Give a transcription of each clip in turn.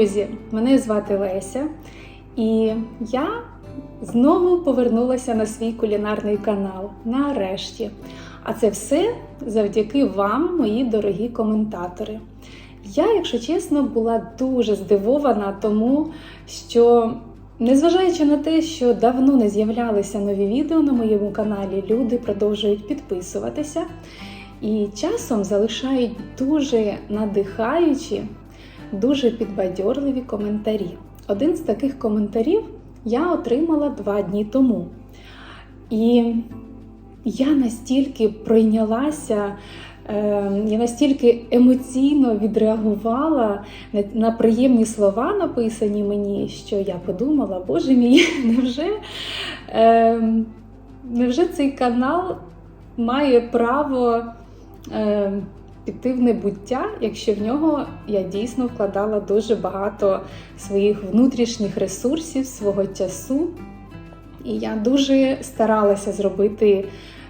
Друзі, мене звати Леся, і я знову повернулася на свій кулінарний канал нарешті. А це все завдяки вам, мої дорогі коментатори. Я, якщо чесно, була дуже здивована, тому що, незважаючи на те, що давно не з'являлися нові відео на моєму каналі, люди продовжують підписуватися і часом залишають дуже надихаючі, дуже підбадьорливі коментарі. Один з таких коментарів я отримала два дні тому. І я настільки пройнялася, е, я настільки емоційно відреагувала на, приємні слова, написані мені, що я подумала, боже мій, невже, е, невже цей канал має право піти в небуття, якщо в нього я дійсно вкладала дуже багато своїх внутрішніх ресурсів, свого часу. І я дуже старалася зробити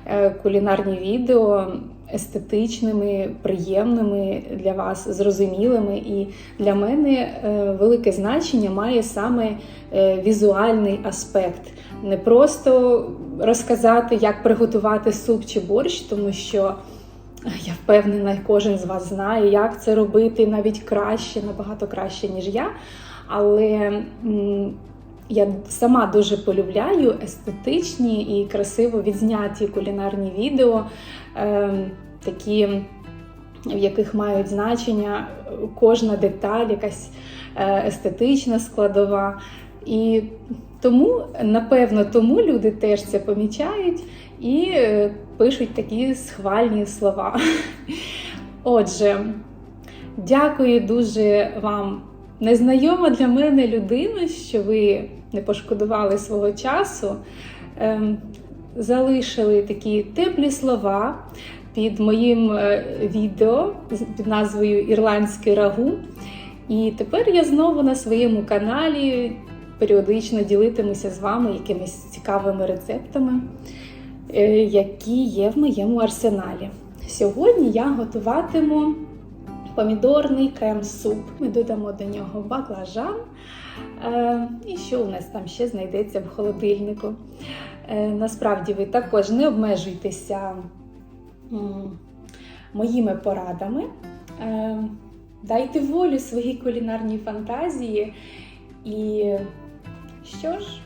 е, кулінарні відео естетичними, приємними для вас, зрозумілими. І для мене е, велике значення має саме е, візуальний аспект. Не просто розказати, як приготувати суп чи борщ, тому що я впевнена, кожен з вас знає, як це робити навіть краще, набагато краще, ніж я. Але я сама дуже полюбляю естетичні і красиво відзняті кулінарні відео, е, такі, в яких мають значення кожна деталь, якась е, естетична складова. І тому, напевно, тому люди теж це помічають і е, пишуть такі схвальні слова. Отже, дякую дуже вам, незнайома для мене людина, що ви не пошкодували свого часу, ем, залишили такі теплі слова під моїм е, відео під назвою Ірландське рагу. І тепер я знову на своєму каналі періодично ділитимуся з вами якимись цікавими рецептами, які є в моєму арсеналі. Сьогодні я готуватиму помідорний крем-суп. Ми додамо до нього баклажан. Е, І що у нас там ще знайдеться в холодильнику. Е, Насправді ви також не обмежуйтеся моїми порадами. Е, Дайте волю своїй кулінарній фантазії. І що ж,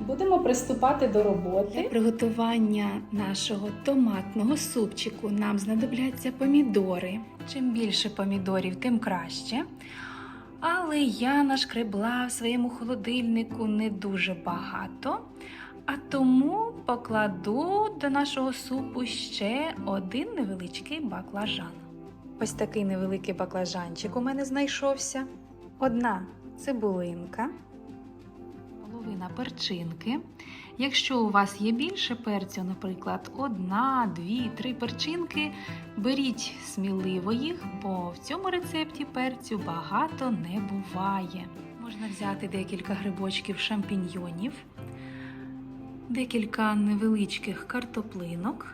будемо приступати до роботи. Для приготування нашого томатного супчику нам знадобляться помідори. Чим більше помідорів, тим краще. Але я нашкребла в своєму холодильнику не дуже багато, а тому покладу до нашого супу ще один невеличкий баклажан. Ось такий невеликий баклажанчик у мене знайшовся. Одна цибулинка, половина перчинки. Якщо у вас є більше перцю, наприклад, одна, дві, три перчинки, беріть сміливо їх, бо в цьому рецепті перцю багато не буває. Можна взяти декілька грибочків шампіньйонів, декілька невеличких картоплинок.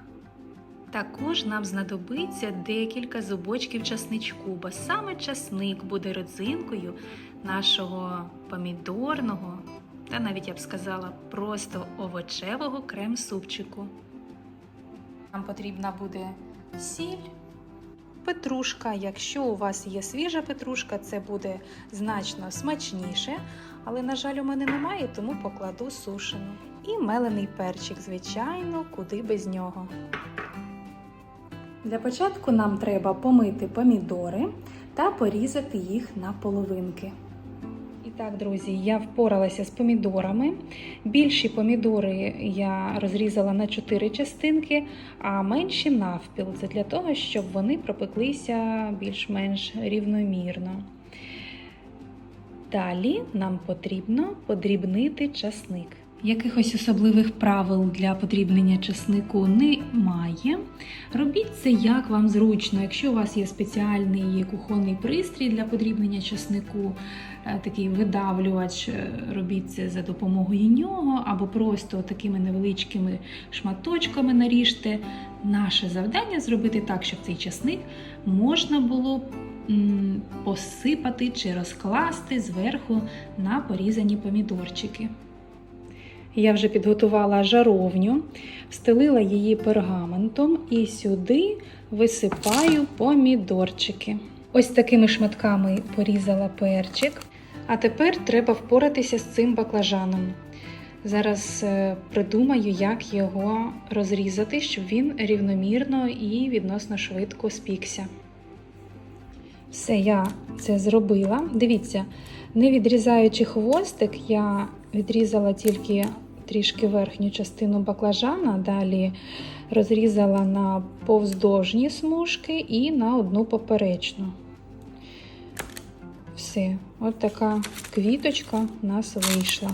Також нам знадобиться декілька зубочків часничку, бо саме часник буде родзинкою нашого помідорного та навіть я б сказала просто овочевого крем-супчику. Нам потрібна буде сіль, петрушка. Якщо у вас є свіжа петрушка, це буде значно смачніше. Але, на жаль, у мене немає, тому покладу сушену. І мелений перчик, звичайно, куди без нього. Для початку нам треба помити помідори та порізати їх на половинки. Так, друзі, я впоралася з помідорами. Більші помідори я розрізала на 4 частинки, а менші навпіл. Це для того, щоб вони пропеклися більш-менш рівномірно. Далі нам потрібно подрібнити часник. Якихось особливих правил для подрібнення часнику немає. Робіть це як вам зручно. Якщо у вас є спеціальний кухонний пристрій для подрібнення часнику, е, такий видавлювач, е, робіть це за допомогою нього, або просто такими невеличкими шматочками наріжте. Наше завдання зробити так, щоб цей часник можна було посипати чи розкласти зверху на порізані помідорчики. Я вже підготувала жаровню, встелила її пергаментом і сюди висипаю помідорчики. Ось такими шматками порізала перчик. А тепер треба впоратися з цим баклажаном. Зараз е, придумаю, як його розрізати, щоб він рівномірно і відносно швидко спікся. Все, я це зробила. Дивіться, не відрізаючи хвостик, я відрізала тільки трішки верхню частину баклажана, далі розрізала на повздовжні смужки і на одну поперечну. Все, от така квіточка у нас вийшла.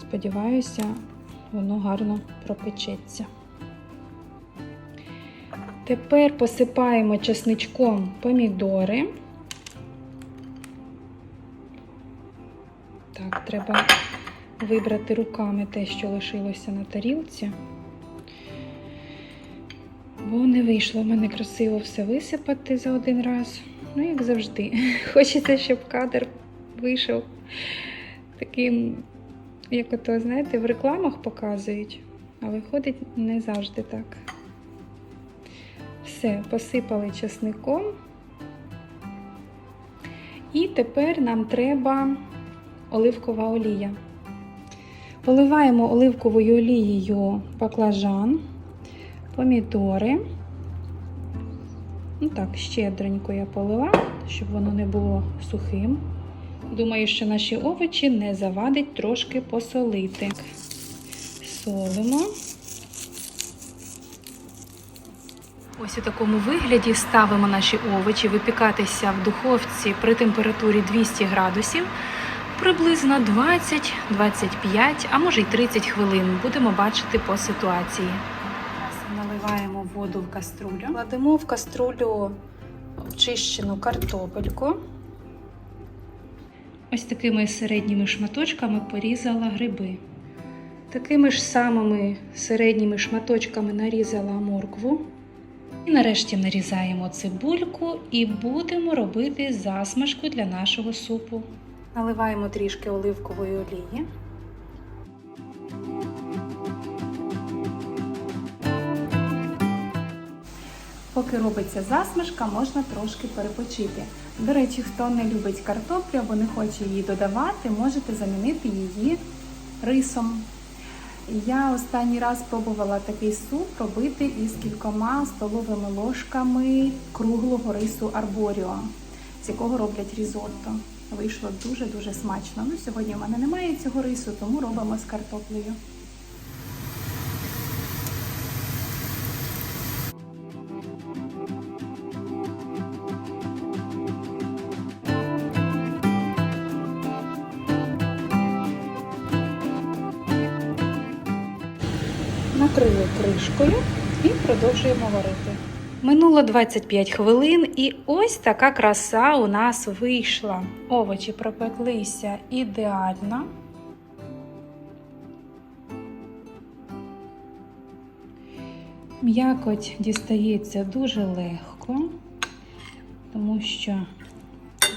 Сподіваюся, воно гарно пропечеться. Тепер посипаємо чесничком помідори. Так, треба вибрати руками те, що лишилося на тарілці. Бо не вийшло в мене красиво все висипати за один раз. Ну, як завжди. Хочеться, щоб кадр вийшов таким, як ото, знаєте, в рекламах показують, а виходить не завжди так. Все, посипали часником. І тепер нам треба оливкова олія. Поливаємо оливковою олією баклажан, помідори. Ну так, щедренько я полила, щоб воно не було сухим. Думаю, що наші овочі не завадить трошки посолити. Солимо. Ось у такому вигляді ставимо наші овочі випікатися в духовці при температурі 200 градусів приблизно 20-25, а може й 30 хвилин. Будемо бачити по ситуації. Воду в каструлю. Кладемо в каструлю очищену картопельку. Ось такими середніми шматочками порізала гриби. Такими ж самими середніми шматочками нарізала моркву. І нарешті нарізаємо цибульку і будемо робити засмажку для нашого супу. Наливаємо трішки оливкової олії. Поки робиться засмажка, можна трошки перепочити. До речі, хто не любить картоплю або не хоче її додавати, можете замінити її рисом. Я останній раз пробувала такий суп робити із кількома столовими ложками круглого рису арборіо, з якого роблять різотто. Вийшло дуже-дуже смачно. Ну, сьогодні в мене немає цього рису, тому робимо з картоплею. Накрили кришкою і продовжуємо варити. Минуло 25 хвилин, і ось така краса у нас вийшла. Овочі пропеклися ідеально. М'якоть дістається дуже легко, тому що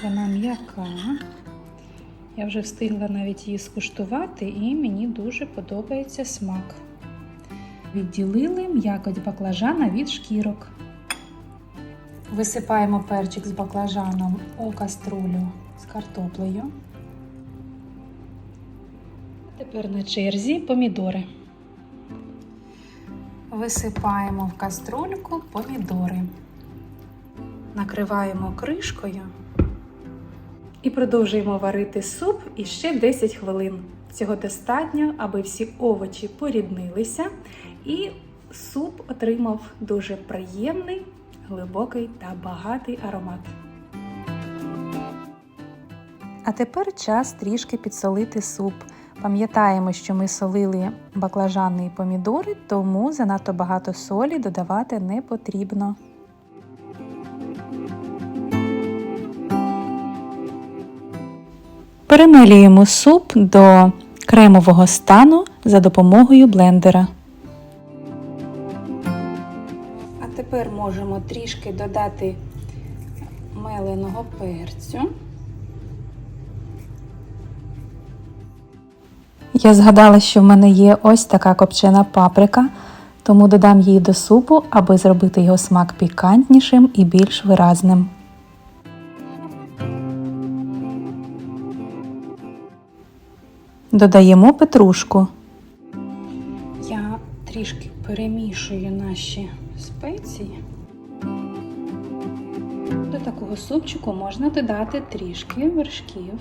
вона м'яка. Я вже встигла навіть її скуштувати, і мені дуже подобається смак. Відділили м'якоть баклажана від шкірок. Висипаємо перчик з баклажаном у каструлю з картоплею. Тепер на черзі помідори. Висипаємо в каструльку помідори. Накриваємо кришкою і продовжуємо варити суп іще 10 хвилин. Цього достатньо, аби всі овочі поріднилися, і суп отримав дуже приємний, глибокий та багатий аромат. А тепер час трішки підсолити суп. Пам'ятаємо, що ми солили баклажани і помідори, тому занадто багато солі додавати не потрібно. Перемелюємо суп до кремового стану за допомогою блендера. Тепер можемо трішки додати меленого перцю. Я згадала, що в мене є ось така копчена паприка, тому додам її до супу, аби зробити його смак пікантнішим і більш виразним. Додаємо петрушку. Я трішки перемішую наші спеції. До такого супчику можна додати трішки вершків.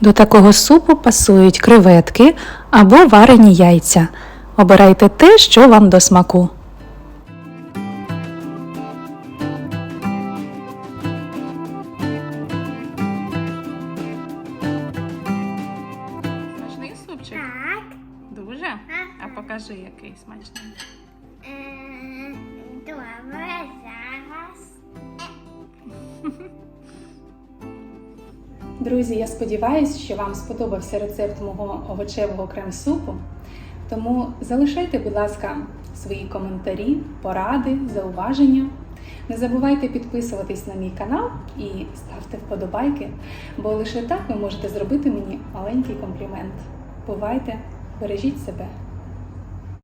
До такого супу пасують креветки або варені яйця. Обирайте те, що вам до смаку. Друзі, я сподіваюся, що вам сподобався рецепт мого овочевого крем-супу. Тому залишайте, будь ласка, свої коментарі, поради, зауваження. Не забувайте підписуватись на мій канал і ставте вподобайки, бо лише так ви можете зробити мені маленький комплімент. Бувайте, бережіть себе!